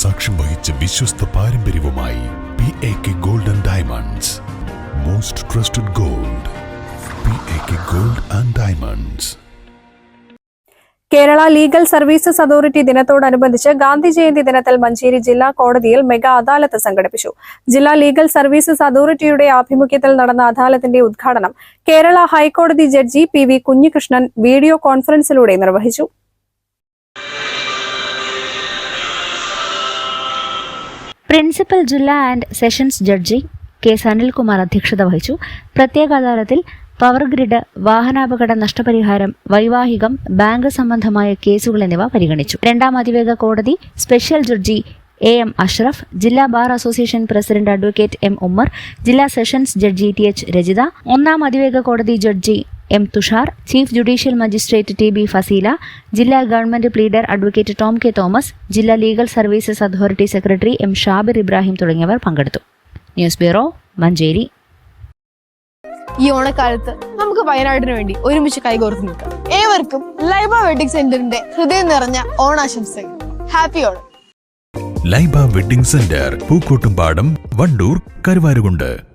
സാക്ഷ്യം വഹിച്ച വിശ്വസ്ത പാരമ്പര്യവുമായി P A K gold and diamonds most trusted gold P A K gold and diamonds Kerala legal services authority ദിനത്തോടനുബന്ധിച്ച് ഗാന്ധി ജയന്തി ദിനത്തിൽ മഞ്ചേരി ജില്ലാ കോടതിയിൽ മെഗാ അദാലത്ത് സംഘടിപ്പിച്ചു. ജില്ലാ ലീഗൽ സർവീസസ് അതോറിറ്റിയുടെ ആഭിമുഖ്യത്തിൽ നടന്ന അദാലത്തിന്റെ ഉദ്ഘാടനം കേരള ഹൈക്കോടതി judge P V Kunhikrishnan video കോൺഫറൻസിലൂടെ നിർവഹിച്ചു. പ്രിൻസിപ്പൽ ജില്ലാ and sessions judge K Sanilkumar അധ്യക്ഷത വഹിച്ചു. പ്രത്യേക അദാലത്തിൽ പവർ ഗ്രിഡ് വാഹനാപകട നഷ്ടപരിഹാരം വൈവാഹികം ബാങ്ക് സംബന്ധമായ കേസുകൾ എന്നിവ പരിഗണിച്ചു. രണ്ടാം അതിവേഗ കോടതി special judge A M Ashraf ജില്ലാ bar association president advocate M Ummer ജില്ലാ sessions judge T H Rajitha ഒന്നാം അതിവേഗ കോടതി judge M Thushar chief judicial magistrate T B Faseela ജില്ലാ government pleader advocate Tom K Thomas ജില്ലാ legal services authority secretary M Shabir Ibrahim തുടങ്ങിയവർ പങ്കെടുത്തു. News bureau Manjeri. ഈ ഓണക്കാലത്ത് നമുക്ക് വയനാടിന് വേണ്ടി ഒരുമിച്ച് കൈകോർത്ത് നിൽക്കാം. ഏവർക്കും ലൈബ വെഡിങ് സെന്ററിന്റെ ഹൃദയം നിറഞ്ഞ ഓണാശംസകൾ. Happy Onam. Laiba wedding centre Pookkottumpadam Wandoor Karuvarakundu.